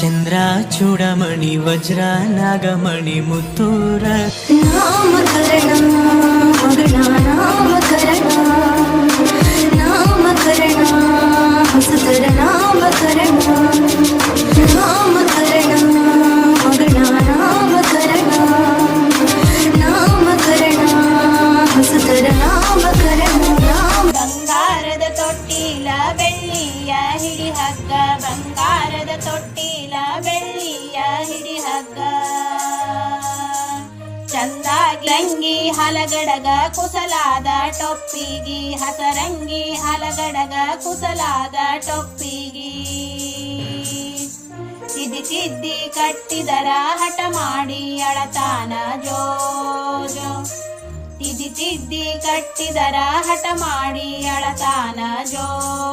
ಚಂದ್ರ, ಚೂಡಮಣಿ, ವಜ್ರ, ನಾಗಮಣಿ, ಮುತ್ತೂರ. ನಾಮಕರಣ ನಾಮಕರಣ. ನಾಮಕರಣ ನಾಮಕರಣ. ನಾಮಕರಣ ನಾಮಕರಣ. ನಾಮಕರಣ ಬಂಗಾರದ ತೊಟ್ಟಿಲ, ಬೆಳ್ಳಿಯ ಹಿಡಿ ಹಗ್ಗ, ಬಂಗಾರದ ತೊಟ್ಟಿ ಚಂದಾಗಿ ಹಲಗಡಗ ಕುಸಲಾದ ಟೊಪ್ಪಿಗಿ, ಹಸರಂಗಿ ಹಲಗಡಗ ಕುಸಲಾದ ಟೊಪ್ಪಿಗಿ. ಇದಿ ತಿದ್ದಿ ಕಟ್ಟಿದರ ಹಠ ಮಾಡಿ ಅಳತಾನ ಜೋ ಜೋ ತಿದ್ದಿ ಕಟ್ಟಿದರ ಹಠ ಮಾಡಿ ಅಳತಾನ ಜೋ